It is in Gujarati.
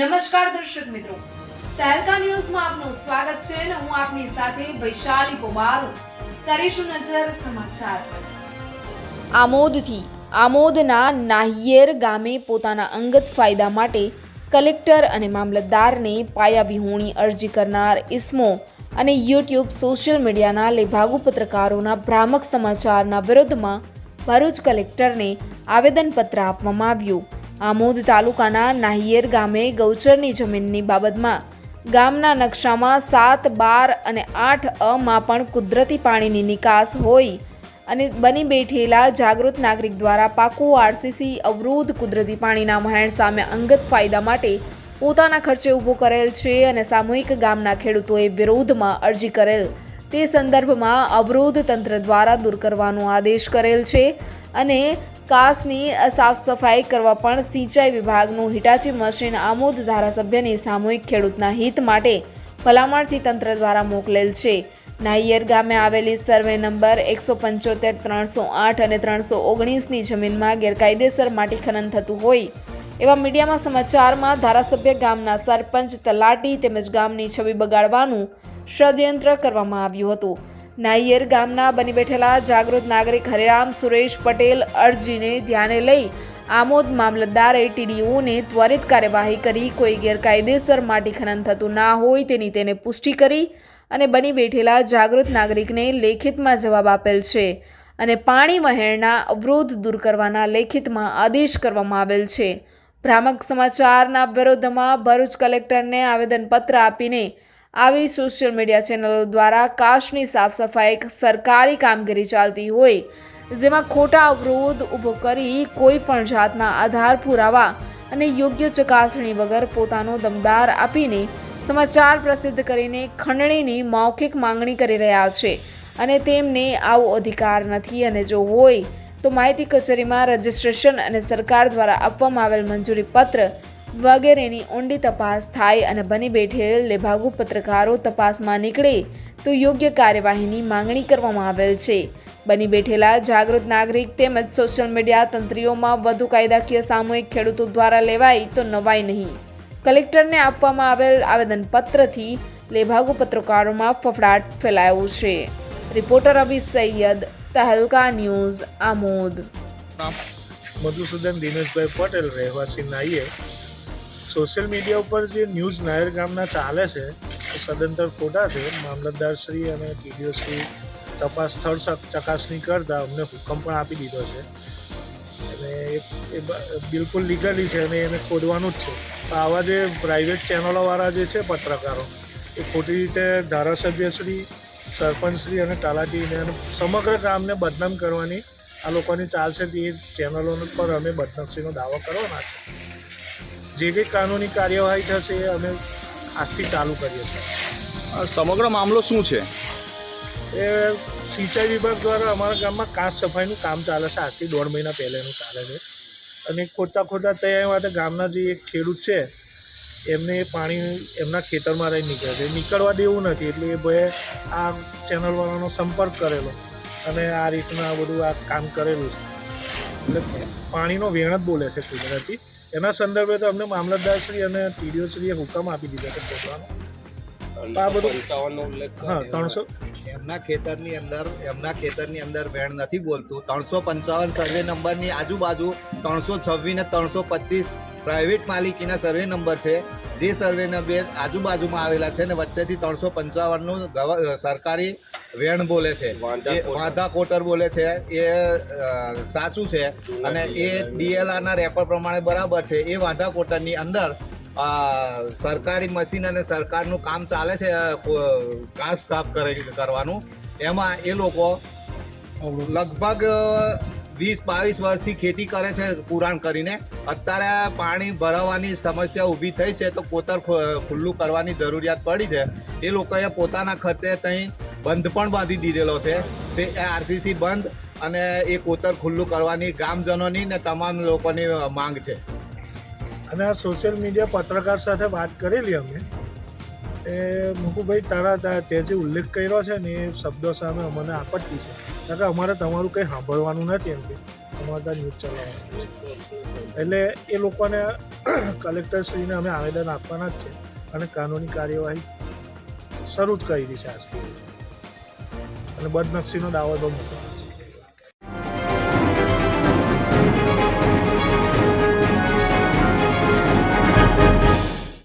નમસ્કાર દર્શક મિત્રો. તહેલકા ન્યૂઝમાં આપનું સ્વાગત છે અને હું આપની સાથે વૈશાલી પોબારુ કરીશું નજર સમાચાર. આમોદથી, આમોદના નાહિયેર ગામે પોતાના અંગત ફાયદા માટે કલેક્ટર અને મામલતદારને પાયાવિહોણી અરજી કરનાર ઇસમો અને યુટ્યુબ સોશિયલ મીડિયાના લેભાગુ પત્રકારોના ભ્રામક સમાચારના વિરુદ્ધમાં ભરૂચ કલેક્ટરને આવેદનપત્ર આપવામાં આવ્યું. આમોદ તાલુકાના નાહિયેર ગામે ગૌચરની જમીનની બાબતમાં ગામના નકશામાં સાત, બાર અને આઠ અમાં પણ કુદરતી પાણીની નિકાસ હોય અને બની બેઠેલા જાગૃત નાગરિક દ્વારા પાકું આરસીસી અવરોધ કુદરતી પાણીના વહેણ સામે અંગત ફાયદા માટે પોતાના ખર્ચે ઊભો કરેલ છે અને સામૂહિક ગામના ખેડૂતોએ વિરોધમાં અરજી કરેલ. તે સંદર્ભમાં અવરોધ તંત્ર દ્વારા દૂર કરવાનો આદેશ કરેલ છે. અને કાસની સાફ સફાઈ કરવા પણ સિંચાઈ વિભાગનું હિટાચી મશીન આમોદ ધારાસભ્યની સામૂહિક ખેડૂતના હિત માટે ભલામણથી તંત્ર દ્વારા મોકલેલ છે. નાહિયેર ગામે આવેલી સર્વે નંબર એકસો પંચોતેર, ત્રણસો આઠ અને ત્રણસો ઓગણીસની જમીનમાં ગેરકાયદેસર માટી ખનન થતું હોય એવા મીડિયામાં સમાચારમાં ધારાસભ્ય ગામના સરપંચ તલાટી તેમજ ગામની છબી બગાડવાનું ષડયંત્ર કરવામાં આવ્યું હતું. નાહિયેર ગામના બની બેઠેલા જાગૃત નાગરિક હરિરામ સુરેશ પટેલ અરજીને ધ્યાને લઈ આમોદ મામલતદારે ટીડીઓને ત્વરિત કાર્યવાહી કરી, કોઈ ગેરકાયદેસર માટી ખનન થતું ના હોય તેની તેને પુષ્ટિ કરી અને બની બેઠેલા જાગૃત નાગરિકને લેખિતમાં જવાબ આપેલ છે અને પાણી વહેણના અવરોધ દૂર કરવાના લેખિતમાં આદેશ કરવામાં આવેલ છે. ભ્રામક સમાચારના વિરોધમાં ભરૂચ કલેક્ટરને આવેદનપત્ર આપીને આવી સોશિયલ મીડિયા ચેનલો દ્વારા કાશની સાફ સફાઈ સરકારી કામગીરી ચાલતી હોય, જેમાં ખોટા અવરોધ ઊભો કરી કોઈ પણ જાતના આધાર પુરાવા અને યોગ્ય ચકાસણી વગર પોતાનો દમદાર આપીને સમાચાર પ્રસિદ્ધ કરીને ખંડણીની મૌખિક માંગણી કરી રહ્યા છે અને તેમને આવો અધિકાર નથી અને જો હોય તો માહિતી કચેરીમાં રજિસ્ટ્રેશન અને સરકાર દ્વારા આપવામાં આવેલ મંજૂરી પત્ર વગેરેની ઊંડી તપાસ થાય અને બની બેઠેલ લેભાગુ પત્રકારો તપાસમાં નીકળે, તો યોગ્ય કાર્યવાહીની માંગણી કરવામાં આવેલ છે. બની બેઠેલા જાગૃત નાગરિક તેમજ સોશિયલ મીડિયા તંત્રીઓમાં વધુ કાયદાકીય સામૂહિક ખેડૂતો દ્વારા લેવાય તો નવાય નહીં. કલેક્ટરને આપવામાં આવેલ આવેદનપત્રથી લેભાગુ પત્રકારોમાં ફફડાટ ફેલાયો છે. Reporter Abhi Syed, Tehelka news, Amod. Madhusudan Dineshbhai Patel, રહેવાસી નાઈએ સોશિયલ મીડિયા ઉપર જે ન્યૂઝ નાયર ગામના ચાલે છે, એ સદંતર ખોટા છે. મામલતદાર શ્રી અને ટીડીઓ શ્રી તપાસ સ્થળ ચકાસણી કરતા અમને હુકમ પણ આપી દીધો છે. અને એ- બિલકુલ લીગલી છે અને એને ખોદવાનું જ છે. તો આવા જે પ્રાઇવેટ ચેનલોવાળા જે છે પત્રકારો, એ ખોટી રીતે ધારાસભ્યશ્રી સરપંચશ્રી અને તાલાટીને સમગ્ર ગામને બદનામ કરવાની આ લોકોની ચાલ છે તે ચેનલો પર અમે બદનક્ષીનો દાવો કરવાના છે. જે જે કાનૂની કાર્યવાહી થશે એ અમે આજથી ચાલુ કરીએ છીએ. સમગ્ર મામલો શું છે? એ સિંચાઈ વિભાગ દ્વારા અમારા ગામમાં કાચ સફાઈનું કામ ચાલે છે. આજથી દોઢ મહિના પહેલાંનું ચાલે છે. અને ખોટા ખોટા તૈયાર માટે ગામના જે એક ખેડૂત છે એમને એ પાણી એમના ખેતરમાં રહી નીકળે છે. નીકળવા દેવું નથી એટલે એ ભાઈએ આ ચેનલવાળાનો સંપર્ક કરેલો અને આ રીતના આ બધું આ કામ કરેલું છે. એટલે પાણીનો વેણ જ બોલે છે કુદરતી. એના સંદર્ભે તો અમને મામલતદારશ્રી અને ટીડીઓશ્રીએ હુકમ આપી દીધો છે પોતાનો આ બધું હા ત્રણસો એમના ખેતરની અંદર એમના ખેતરની અંદર વેણ નથી બોલતું. ત્રણસો પંચાવન સર્વે નંબરની આજુબાજુ ત્રણસો છવ્વીસ ને ત્રણસો પચીસ પ્રાઇવેટ માલિકીના સર્વે નંબર છે. જે સર્વે નંબર આજુબાજુમાં આવેલા છે ને વચ્ચેથી ત્રણસો પંચાવનનું સરકારી વેણ બોલે છે. એ વાંધા કોટર બોલે છે. એ સાચું છે. અને એ ડીએલઆરના રેકોર્ડ પ્રમાણે બરાબર છે. એ વાંધા કોટરની અંદર સરકારી મશીન અને સરકારનું કામ ચાલે છે કાચ સાફ કરે કરવાનું. એમાં એ લોકો લગભગ વીસ બાવીસ વર્ષથી ખેતી કરે છે પુરાણ કરીને. અત્યારે પાણી ભરાવાની સમસ્યા ઊભી થઈ છે તો કોતર ખુલ્લું કરવાની જરૂરિયાત પડી છે. એ લોકોએ પોતાના ખર્ચે ત્યાં બંધ પણ બાંધી દીધેલો છે. તે આરસીસી બંધ અને એ કોતર ખુલ્લું કરવાની ગામજનોની ને તમામ લોકોની માંગ છે. અને આ સોશિયલ મીડિયા પત્રકાર સાથે વાત કરેલી અમે. એ મુકુભાઈ તારા તા- જે ઉલ્લેખ કર્યો છે ને એ શબ્દો સામે અમને આપત્તિ છે. કારણ કે અમારે તમારું કંઈ સાંભળવાનું નથી એમ કે. અમારે ત્યાં ન્યૂઝ ચલાવવાનું એટલે એ લોકોને કલેક્ટરશ્રીને અમે આવેદન આપવાના જ છે અને કાનૂની કાર્યવાહી શરૂ જ કરી છે આજથી અને બદનક્ષીનો દાવો તો મૂકવાનો